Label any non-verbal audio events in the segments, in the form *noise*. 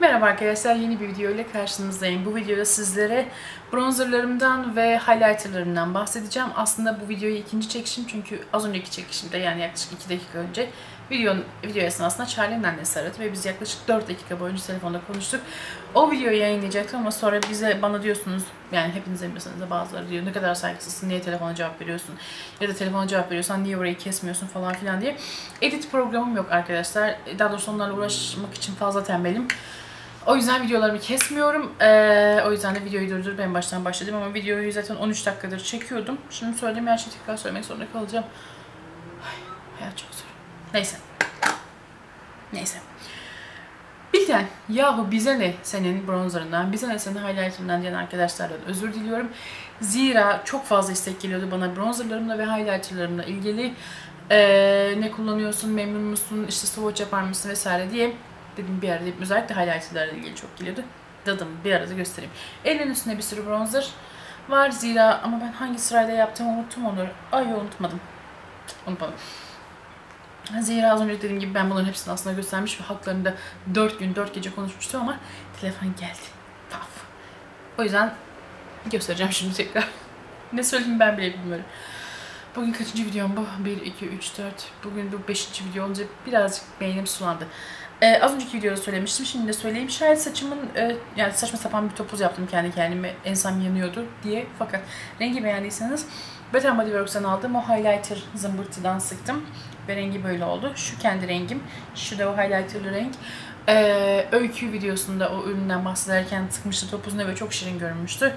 Merhaba arkadaşlar, yeni bir video ile karşınızdayım. Bu videoda sizlere bronzerlarımdan ve highlighterlarımdan bahsedeceğim. Aslında bu videoyu ikinci çekişim çünkü az önceki çekişimde yani yaklaşık 2 dakika önce video, video esnasında Charlie'nin annesi aradı ve biz yaklaşık 4 dakika boyunca telefonda konuştuk. O videoyu yayınlayacaktım ama sonra bize bana diyorsunuz yani hepiniz emirseniz de bazıları diyor ne kadar saygısızsın, niye telefona cevap veriyorsun ya da telefona cevap veriyorsan niye orayı kesmiyorsun falan filan diye. Edit programım yok arkadaşlar. Daha doğrusu onlarla uğraşmak için fazla tembelim. O yüzden videolarımı kesmiyorum. Ee, o yüzden de videoyu durdurup en baştan başladım ama videoyu zaten 13 dakikadır çekiyordum. Şimdi söyleyeyim her şeyi tekrar söylemek zorunda kalacağım. Ay, hayat çok zor. Neyse. Neyse. Bilden, yahu bize ne senin bronzerından, bize ne senin highlighterından diyen arkadaşlardan özür diliyorum. Zira çok fazla istek geliyordu bana bronzerlarımla ve highlighterlarımla ilgili. Ee, ne kullanıyorsun, memnun musun, işte swatch yapar mısın vesaire diye dedim bir arada özellikle highlighterlarla ilgili çok geliyordu. Dadım bir arada göstereyim. Elin üstünde bir sürü bronzer var zira ama ben hangi sırayla yaptığımı unuttum onu. Ay unutmadım. Unutmadım. Zira az önce dediğim gibi ben bunların hepsini aslında göstermiş ve haklarında 4 gün 4 gece konuşmuştum ama telefon geldi. Paf. O yüzden göstereceğim şimdi tekrar. *laughs* ne söyleyeyim ben bile bilmiyorum. Bugün kaçıncı videom bu? 1, 2, 3, 4. Bugün bu 5. video olunca birazcık beynim sulandı. Ee, az önceki videoda söylemiştim. Şimdi de söyleyeyim. Şayet saçımın e, yani saçma sapan bir topuz yaptım kendi kendime. Ensem yanıyordu diye. Fakat rengi beğendiyseniz Bath Body Works'tan aldığım o highlighter zımbırtıdan sıktım. Ve rengi böyle oldu. Şu kendi rengim. Şu da o highlighterlı renk. Ee, öykü videosunda o üründen bahsederken sıkmıştı topuzunu ve çok şirin görünmüştü.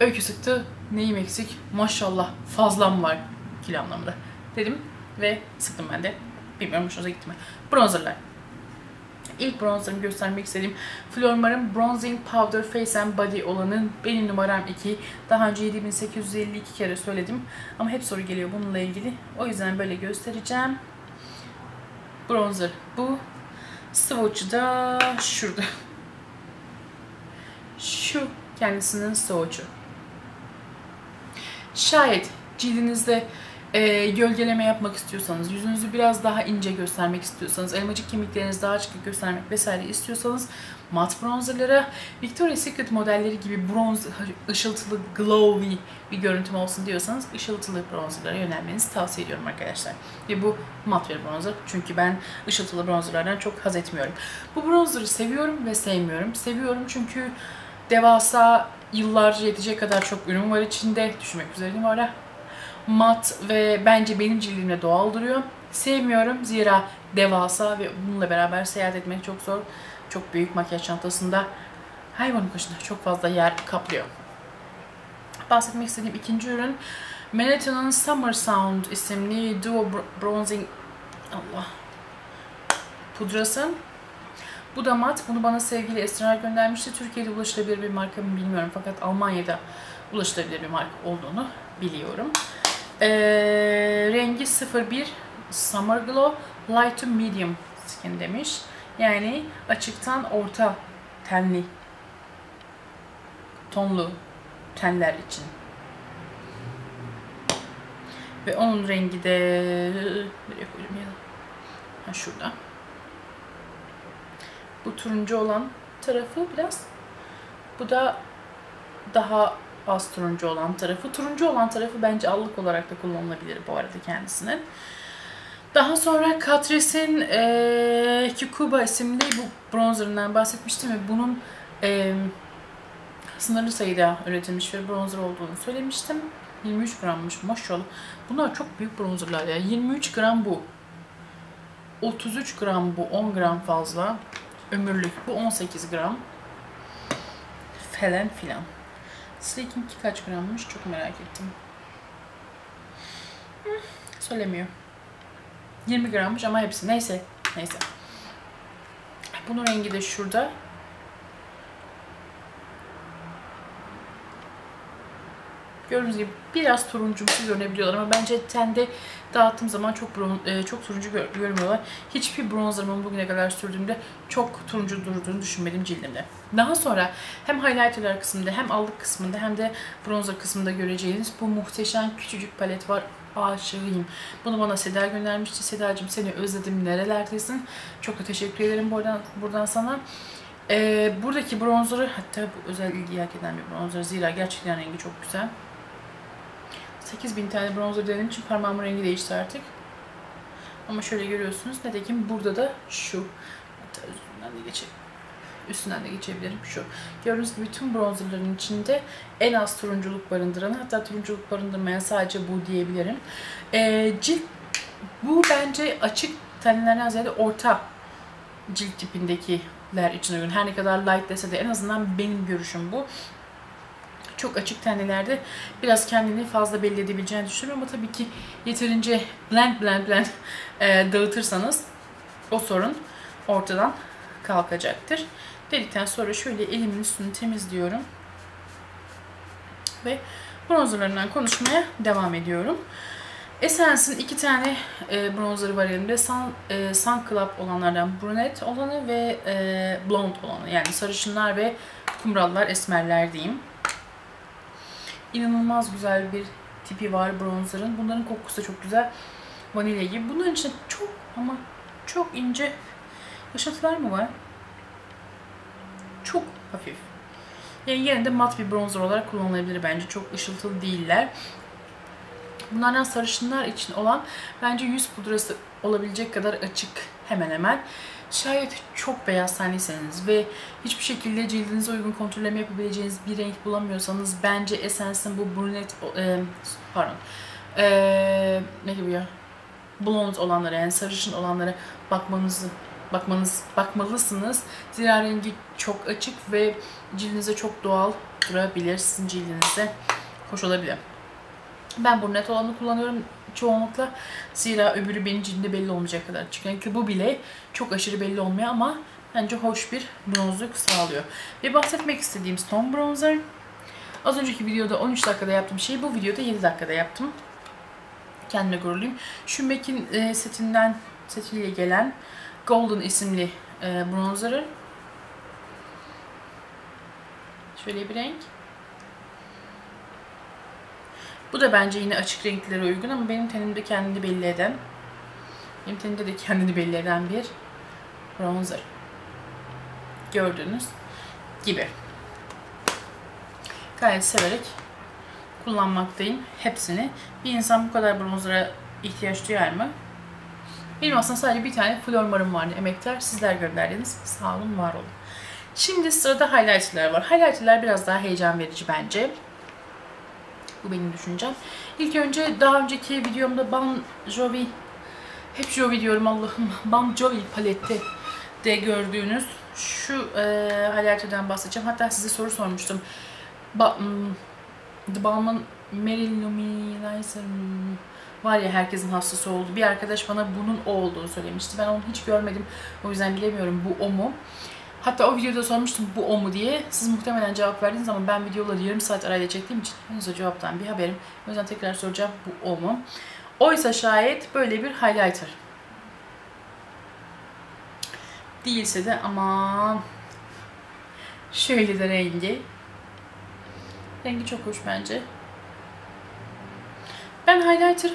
Öykü sıktı. Neyim eksik? Maşallah fazlam var kilo anlamında dedim ve sıktım ben de. Bilmiyorum hoşunuza gitti mi? Bronzerlar. İlk bronzerımı göstermek istediğim Flormar'ın Bronzing Powder Face and Body olanın benim numaram 2. Daha önce 7852 kere söyledim ama hep soru geliyor bununla ilgili. O yüzden böyle göstereceğim. Bronzer bu. Swatch'ı da şurada. Şu kendisinin swatch'ı. Şayet cildinizde e, gölgeleme yapmak istiyorsanız, yüzünüzü biraz daha ince göstermek istiyorsanız, elmacık kemiklerinizi daha açık göstermek vesaire istiyorsanız mat bronzerlara Victoria's Secret modelleri gibi bronz, ışıltılı, glowy bir görüntüm olsun diyorsanız ışıltılı bronzerlara yönelmenizi tavsiye ediyorum arkadaşlar. Ve bu mat bir bronzer çünkü ben ışıltılı bronzerlardan çok haz etmiyorum. Bu bronzerı seviyorum ve sevmiyorum. Seviyorum çünkü devasa yıllarca yetecek kadar çok ürün var içinde. Düşünmek üzereyim hala mat ve bence benim cildimle doğal duruyor. Sevmiyorum zira devasa ve bununla beraber seyahat etmek çok zor. Çok büyük makyaj çantasında hayvanın başında çok fazla yer kaplıyor. Bahsetmek istediğim ikinci ürün Manhattan'ın Summer Sound isimli Duo Bronzing Allah pudrası. Bu da mat. Bunu bana sevgili Esra göndermişti. Türkiye'de ulaşılabilir bir marka mı bilmiyorum fakat Almanya'da ulaşılabilir bir marka olduğunu biliyorum. Ee, rengi 01 Summer Glow Light to Medium Skin demiş. Yani açıktan orta tenli tonlu tenler için. Ve onun rengi de nereye koyayım ya? Ha şurada. Bu turuncu olan tarafı biraz. Bu da daha az turuncu olan tarafı. Turuncu olan tarafı bence allık olarak da kullanılabilir bu arada kendisinin. Daha sonra Catrice'in e, Cucuba isimli bu bronzerından bahsetmiştim ve bunun e, sınırlı sayıda üretilmiş bir bronzer olduğunu söylemiştim. 23 grammış maşallah. Bunlar çok büyük bronzerlar ya. 23 gram bu. 33 gram bu. 10 gram fazla. Ömürlük. Bu 18 gram. Falan filan. Sleek'inki kaç grammış çok merak ettim. Söylemiyor. 20 grammış ama hepsi. Neyse. Neyse. Bunun rengi de şurada. Gördüğünüz gibi biraz turuncumsu görünebiliyorlar ama bence tende dağıttığım zaman çok bron e, çok turuncu gör görünmüyorlar. Hiçbir bronzerımın bugüne kadar sürdüğümde çok turuncu durduğunu düşünmedim cildimde. Daha sonra hem highlighterlar kısmında hem allık kısmında hem de bronzer kısmında göreceğiniz bu muhteşem küçücük palet var. Aşığıyım. Bunu bana Seda göndermişti. Sedacığım seni özledim. Nerelerdesin? Çok da teşekkür ederim buradan, buradan sana. Ee, buradaki bronzerı hatta bu özel ilgi hak eden bir bronzer. Zira gerçekten rengi çok güzel. 8000 tane bronzer denediğim için parmağımın rengi değişti artık. Ama şöyle görüyorsunuz. Nitekim burada da şu. Hatta üstünden de geçelim. Üstünden de geçebilirim şu. Gördüğünüz gibi tüm bronzerların içinde en az turunculuk barındıran hatta turunculuk barındırmayan sadece bu diyebilirim. Ee, cilt bu bence açık tenlerden ziyade orta cilt tipindekiler için uygun. Her ne kadar light dese de en azından benim görüşüm bu. Çok açık tenlilerde biraz kendini fazla belli edebileceğini düşünüyorum ama tabii ki yeterince blend blend blend *laughs* e, dağıtırsanız o sorun ortadan kalkacaktır. Dedikten sonra şöyle elimin üstünü temizliyorum. Ve bronzerlarından konuşmaya devam ediyorum. Essence'in iki tane e, bronzerı var elimde. Sun, e, Sun Club olanlardan brunette olanı ve e, blond olanı. Yani sarışınlar ve kumrallar, esmerler diyeyim. İnanılmaz güzel bir tipi var bronzerın. Bunların kokusu da çok güzel. Vanilya gibi. Bunların içinde çok ama çok ince ışıltılar mı var? Çok hafif. Yani yerinde mat bir bronzer olarak kullanılabilir bence. Çok ışıltılı değiller. Bunlardan sarışınlar için olan bence yüz pudrası olabilecek kadar açık hemen hemen. Şayet çok beyaz tenliyseniz ve hiçbir şekilde cildinize uygun kontrolleme yapabileceğiniz bir renk bulamıyorsanız bence Essence'ın bu brunette, e, pardon, e, ne gibi ya? Blond olanlara yani sarışın olanlara bakmanızı bakmanız bakmalısınız. Zira rengi çok açık ve cildinize çok doğal durabilir. Sizin cildinize hoş olabilir. Ben bu net olanı kullanıyorum çoğunlukla. Zira öbürü benim cildimde belli olmayacak kadar açık. Yani bu bile çok aşırı belli olmuyor ama bence hoş bir bronzluk sağlıyor. Ve bahsetmek istediğim Stone Bronzer. Az önceki videoda 13 dakikada yaptığım şeyi bu videoda 7 dakikada yaptım. Kendime gururluyum. Şu MAC'in e, setinden setiyle gelen Golden isimli e, bronzerı. Şöyle bir renk. Bu da bence yine açık renklere uygun ama benim tenimde kendini belli eden, benim tenimde de kendini belli eden bir bronzer. Gördüğünüz gibi. Gayet severek kullanmaktayım hepsini. Bir insan bu kadar bronzera ihtiyaç duyar mı? Benim aslında sadece bir tane flormarım vardı emektar. Sizler gönderdiniz. Sağ olun, var olun. Şimdi sırada highlighter'lar var. Highlighter'lar biraz daha heyecan verici bence. Bu benim düşüncem. İlk önce daha önceki videomda Bon Jovi, hep Jovi diyorum Allah'ım, *laughs* Bon Jovi palette de gördüğünüz şu e, highlighter'dan bahsedeceğim. Hatta size soru sormuştum. Ba, hmm, The Balm'ın Meryl Luminizer var ya herkesin hastası oldu. Bir arkadaş bana bunun o olduğunu söylemişti. Ben onu hiç görmedim. O yüzden bilemiyorum bu o mu. Hatta o videoda sormuştum bu o mu diye. Siz muhtemelen cevap verdiğiniz zaman ben videoları yarım saat arayla çektiğim için henüz cevaptan bir haberim. O yüzden tekrar soracağım bu o mu. Oysa şayet böyle bir highlighter. Değilse de aman şöyle de rengi. Rengi çok hoş bence. Ben highlighter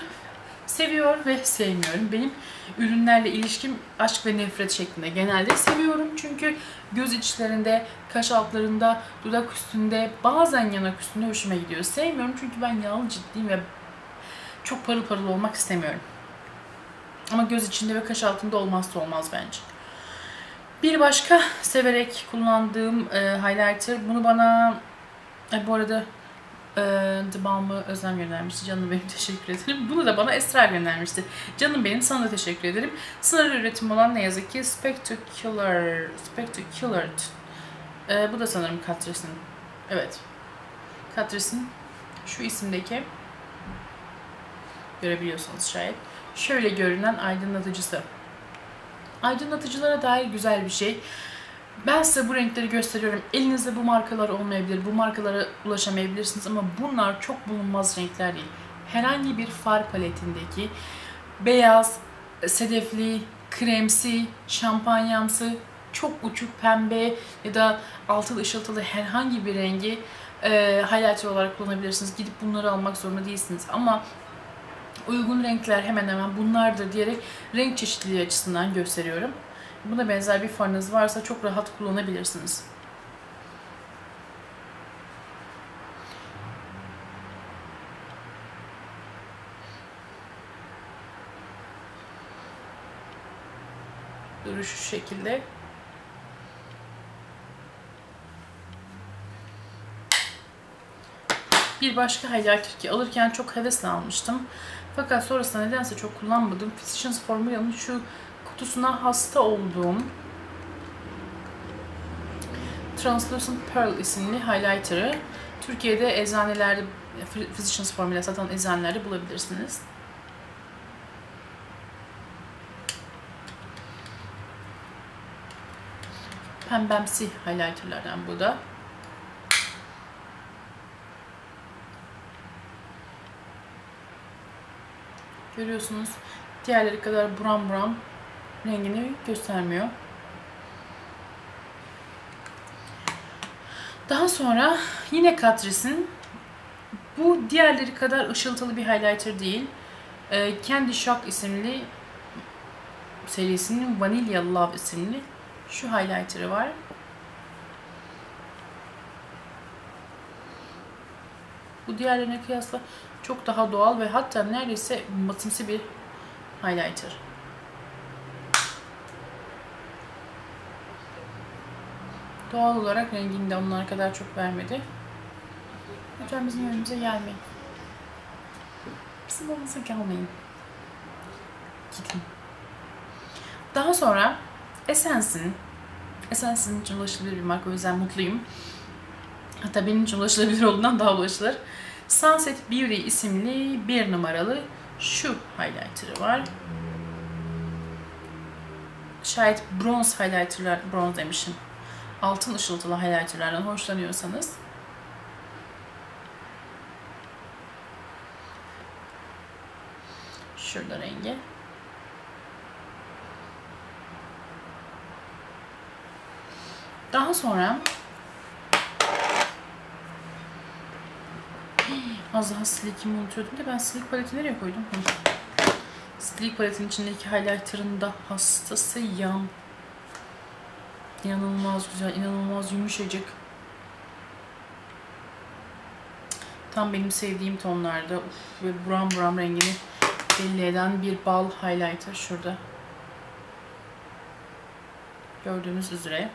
seviyor ve sevmiyorum. Benim ürünlerle ilişkim aşk ve nefret şeklinde. Genelde seviyorum çünkü göz içlerinde, kaş altlarında, dudak üstünde, bazen yanak üstünde hoşuma gidiyor. Sevmiyorum çünkü ben yağlı ciddiyim ve çok parıl parıl olmak istemiyorum. Ama göz içinde ve kaş altında olmazsa olmaz bence. Bir başka severek kullandığım e, highlighter. Bunu bana e, bu arada e, The Balm'ı Özlem göndermişti. Canım benim *laughs* teşekkür ederim. Bunu da bana Esra göndermişti. Canım benim sana da teşekkür ederim. Sınır üretim olan ne yazık ki Spectacular. Spectacular. E, bu da sanırım Catrice'in. Evet. Catrice'in şu isimdeki görebiliyorsanız şayet. Şöyle görünen aydınlatıcısı. Aydınlatıcılara dair güzel bir şey. Ben size bu renkleri gösteriyorum. Elinizde bu markalar olmayabilir, bu markalara ulaşamayabilirsiniz ama bunlar çok bulunmaz renkler değil. Herhangi bir far paletindeki beyaz, sedefli, kremsi, şampanyamsı, çok uçuk pembe ya da altılı ışıltılı herhangi bir rengi e, highlighter olarak kullanabilirsiniz. Gidip bunları almak zorunda değilsiniz ama uygun renkler hemen hemen bunlardır diyerek renk çeşitliliği açısından gösteriyorum. Buna benzer bir farınız varsa çok rahat kullanabilirsiniz. Duruşu şu şekilde. Bir başka highlighter ki alırken çok hevesle almıştım. Fakat sonrasında nedense çok kullanmadım. Physicians Formula'nın şu kutusuna hasta olduğum Translucent Pearl isimli highlighter'ı Türkiye'de eczanelerde Physicians Formula satan eczanelerde bulabilirsiniz. Pembemsi highlighter'lardan bu da. Görüyorsunuz diğerleri kadar buram buram rengini göstermiyor. Daha sonra yine Catrice'in bu diğerleri kadar ışıltılı bir highlighter değil. Ee, Candy Shock isimli serisinin Vanilla Love isimli şu highlighter'ı var. Bu diğerlerine kıyasla çok daha doğal ve hatta neredeyse matımsı bir highlighter. Doğal olarak rengini de onlar kadar çok vermedi. Lütfen bizim önümüze gelmeyin. Bizim olmasa gelmeyin. Gidin. Daha sonra Essence'in Essence'in için ulaşılabilir bir marka. O yüzden mutluyum. Hatta benim için ulaşılabilir olduğundan daha ulaşılır. Sunset Beauty isimli bir numaralı şu highlighter'ı var. Şayet bronz highlighter'lar, bronz demişim. Altın ışıltılı highlighter'lardan hoşlanıyorsanız Şurada rengi. Daha sonra *gasps* Az daha silikimi unutuyordum da ben silik paleti nereye koydum? Silik paletin içindeki highlighter'ın da hastasıyım. İnanılmaz güzel, inanılmaz yumuşacık. Tam benim sevdiğim tonlarda. Uf, ve buram buram rengini belli eden bir bal highlighter şurada. Gördüğünüz üzere.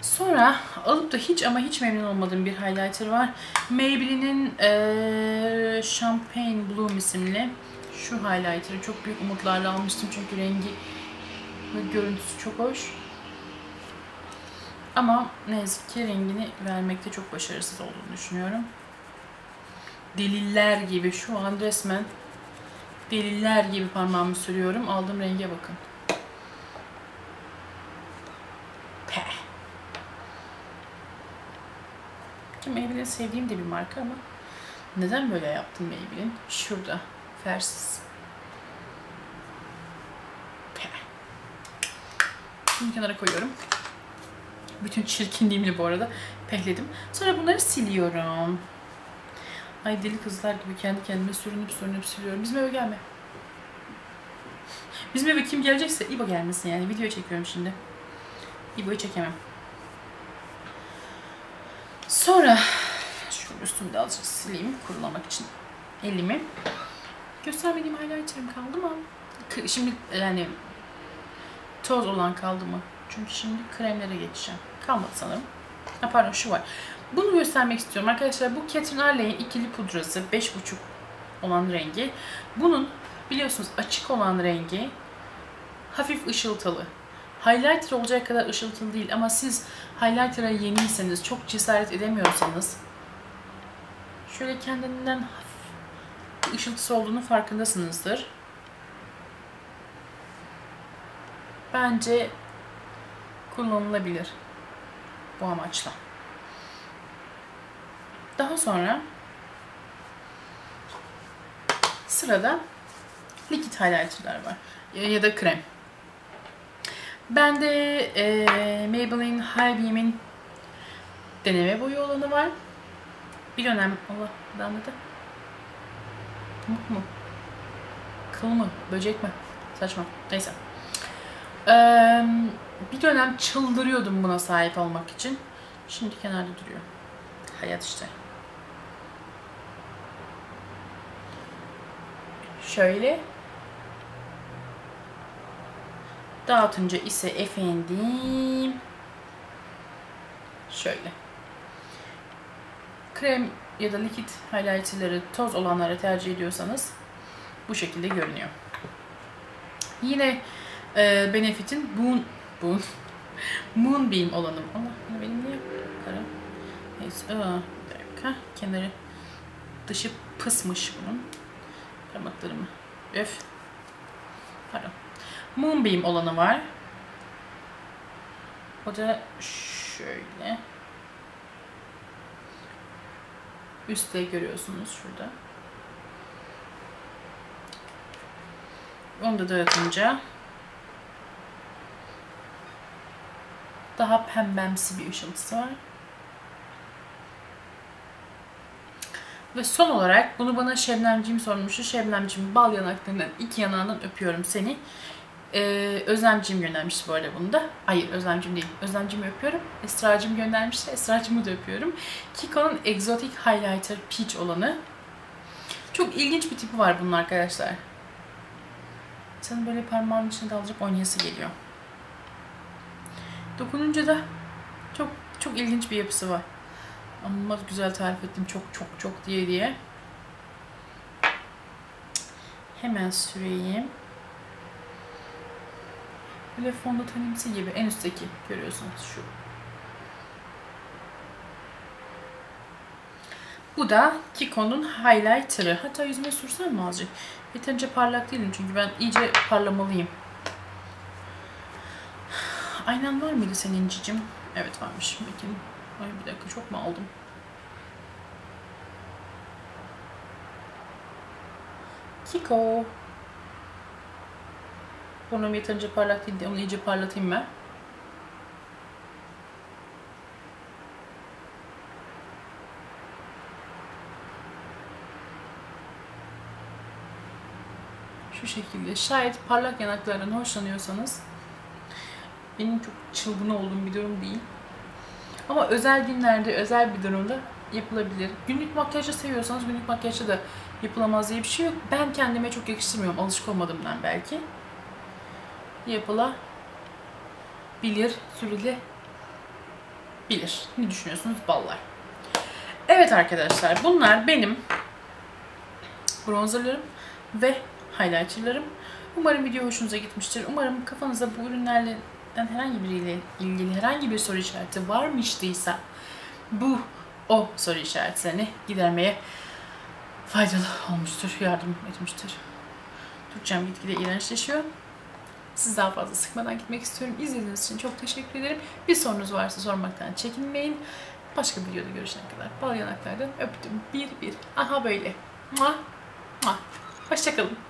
Sonra alıp da hiç ama hiç memnun olmadığım bir highlighter var. Maybelline'in ee, Champagne Bloom isimli şu highlighter'ı çok büyük umutlarla almıştım çünkü rengi ve görüntüsü çok hoş. Ama ne yazık ki rengini vermekte çok başarısız olduğunu düşünüyorum. Deliller gibi şu an resmen deliller gibi parmağımı sürüyorum. Aldığım renge bakın. Ki Maybelline sevdiğim de bir marka ama neden böyle yaptım Maybelline? Şurada. Fersiz. Bunu kenara koyuyorum. Bütün çirkinliğimle bu arada pehledim. Sonra bunları siliyorum. Ay deli kızlar gibi kendi kendime sürünüp sürünüp siliyorum. Bizim eve gelme. Bizim eve kim gelecekse İbo gelmesin yani. Video çekiyorum şimdi. İbo'yu çekemem. Sonra şu üstümü de azıcık sileyim kurulamak için elimi. Göstermediğim highlighter'ım kaldı mı? Şimdi yani toz olan kaldı mı? Çünkü şimdi kremlere geçeceğim. Kalmadı sanırım. Ha, pardon şu var. Bunu göstermek istiyorum arkadaşlar. Bu Catherine Arley'in ikili pudrası 5.5 olan rengi. Bunun biliyorsunuz açık olan rengi hafif ışıltılı. Highlighter olacak kadar ışıltılı değil ama siz highlighter'a yeniyseniz, çok cesaret edemiyorsanız şöyle kendinden hafif ışıltısı olduğunu farkındasınızdır. Bence kullanılabilir bu amaçla. Daha sonra sırada likit highlighter'lar var ya da krem. Bende e, Maybelline High Beam'in deneme boyu olanı var. Bir dönem Allah damladı. Pamuk mu? Kıl mı? Böcek mi? Saçma. Neyse. Ee, bir dönem çıldırıyordum buna sahip olmak için. Şimdi kenarda duruyor. Hayat işte. Şöyle. Dağıtınca ise efendim şöyle. Krem ya da likit highlighterları toz olanları tercih ediyorsanız bu şekilde görünüyor. Yine e, Benefit'in Moon, Moon, *laughs* Moonbeam olanım. Allah benim niye kara? Neyse. Aa, bir dakika. Kenarı dışı pısmış bunun. Parmaklarımı. Öf. Pardon. Moonbeam olanı var. O da şöyle. Üstte görüyorsunuz şurada. Onu da dağıtınca daha pembemsi bir ışıltısı var. Ve son olarak bunu bana Şebnemciğim sormuştu. Şebnemciğim bal yanaklarından iki yanağından öpüyorum seni. Ee, Özlemciğim göndermişti bu arada bunu da. Hayır Özlemciğim değil. Özlemciğimi öpüyorum. Esra'cığım göndermişti. Esra'cığımı da öpüyorum. Kiko'nun Exotic Highlighter Peach olanı. Çok ilginç bir tipi var bunun arkadaşlar. Senin böyle parmağın içine dalacak oynayası geliyor. Dokununca da çok çok ilginç bir yapısı var. Ama güzel tarif ettim çok çok çok diye diye. Hemen süreyim. Böyle fondötenimsi gibi en üstteki görüyorsunuz şu. Bu da Kiko'nun highlighter'ı. Hatta yüzüme sürsem mi azıcık? Yeterince parlak değilim çünkü ben iyice parlamalıyım. Aynen var mıydı senin cicim? Evet varmış. Bakayım. Ay bir dakika çok mu aldım? Kiko. Burnum yeterince parlak değil de onu iyice parlatayım ben. Şu şekilde. Şayet parlak yanaklardan hoşlanıyorsanız benim çok çılgın olduğum bir durum değil. Ama özel günlerde, özel bir durumda yapılabilir. Günlük makyajı seviyorsanız günlük makyajda da yapılamaz diye bir şey yok. Ben kendime çok yakıştırmıyorum. Alışık olmadığımdan belki. Yapılabilir, sürülebilir. Ne düşünüyorsunuz ballar? Evet arkadaşlar bunlar benim bronzerlarım ve highlighterlarım. Umarım video hoşunuza gitmiştir. Umarım kafanızda bu ürünlerle herhangi biriyle ilgili herhangi bir soru işareti varmıştıysa bu o soru işaretlerini gidermeye faydalı olmuştur, yardım etmiştir. Türkçem gitgide iğrençleşiyor. Siz daha fazla sıkmadan gitmek istiyorum. İzlediğiniz için çok teşekkür ederim. Bir sorunuz varsa sormaktan çekinmeyin. Başka bir videoda görüşene kadar bal yanaklardan öptüm. Bir bir. Aha böyle. Mua. Mua. Hoşçakalın.